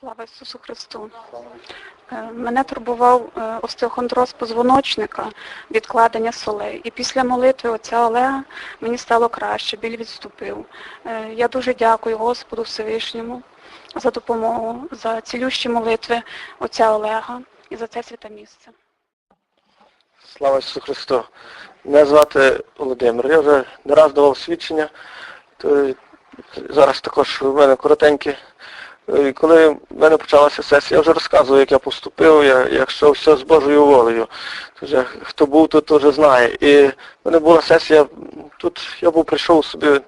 Слава Ісусу Христу. Е, Мене турбував е, остеохондроз позвоночника, відкладення солей. І після молитви отця Олега мені стало краще, біль відступив. Е, Я дуже дякую Господу Всевишньому за допомогу, за цілющі молитви отця Олега і за це святе місце. Слава Ісусу Христу. Мене звати Володимир. Я вже не раз давав свідчення. То зараз також в мене коротеньке. І коли в мене почалася сесія, я вже розказував, як я поступив, я, якщо все з Божою волею. То вже, хто був тут, то вже знає. І в мене була сесія, тут я був прийшов собі, е,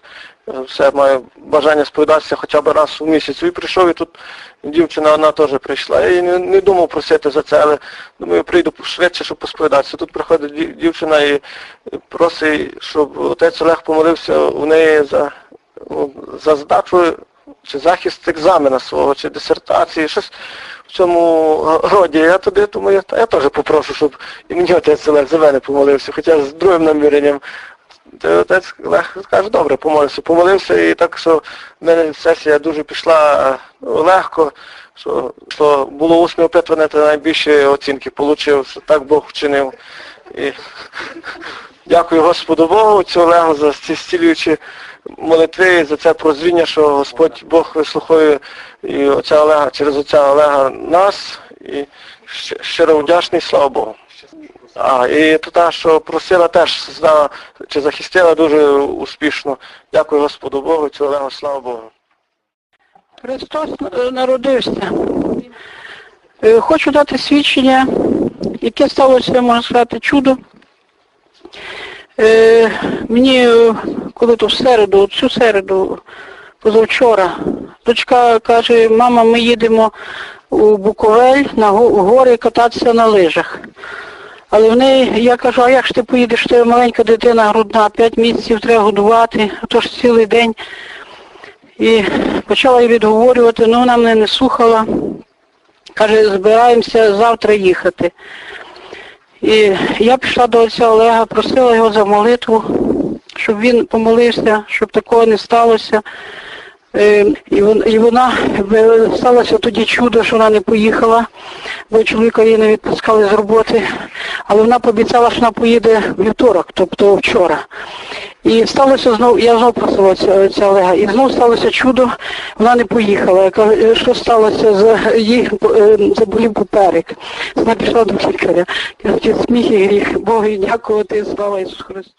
все маю бажання сповідатися хоча б раз у місяць. І прийшов, і тут дівчина вона теж прийшла. Я не, не думав просити за це, але думаю, прийду швидше, щоб посповідатися. Тут приходить дівчина і просить, щоб отець Олег помолився у неї за, ну, за здачу чи захист екзамена свого, чи дисертації, щось в цьому роді. Я тобі думаю, та я теж попрошу, щоб і мені отець Олег за мене помолився, хоча з другим наміренням. Та отець Олег каже, добре, помолився. Помолився і так, що в мене сесія дуже пішла ну, легко, що то було усне опитування, то найбільші оцінки отримав, що так Бог вчинив. І дякую Господу Богу, цю Олегу за ці зцілюючі молитви, і за це прозріння, що Господь Бог вислуховує і отця Олега, через отця Олега нас. І щиро вдячний, слава Богу. А, і та, що просила теж знала, чи захистила дуже успішно. Дякую Господу Богу, цю Олегу, слава Богу. Христос е, народився. Е, Хочу дати свідчення, яке сталося, можна сказати, чудо. Е, Мені, е, коли то в середу, цю середу, позавчора, дочка каже, мама, ми їдемо у Буковель на гори кататися на лижах. Але в неї, я кажу, а як ж ти поїдеш, ти маленька дитина грудна, 5 місяців треба годувати, а то ж цілий день. І почала її відговорювати, ну вона мене не слухала. Каже, збираємося завтра їхати. І я пішла до отця Олега, просила його за молитву, щоб він помолився, щоб такого не сталося. Е, І вона сталося тоді чудо, що вона не поїхала, бо чоловіка її не відпускали з роботи. Але вона пообіцяла, що вона поїде вівторок, тобто вчора. І сталося знову, я знову просила отця Олега, і знову сталося чудо, вона не поїхала. Я кажу, «Е, що сталося, за їй е, заболів поперек. Вона пішла до лікаря. Сміх і гріх, Богу дякувати, слава Ісусу Христу.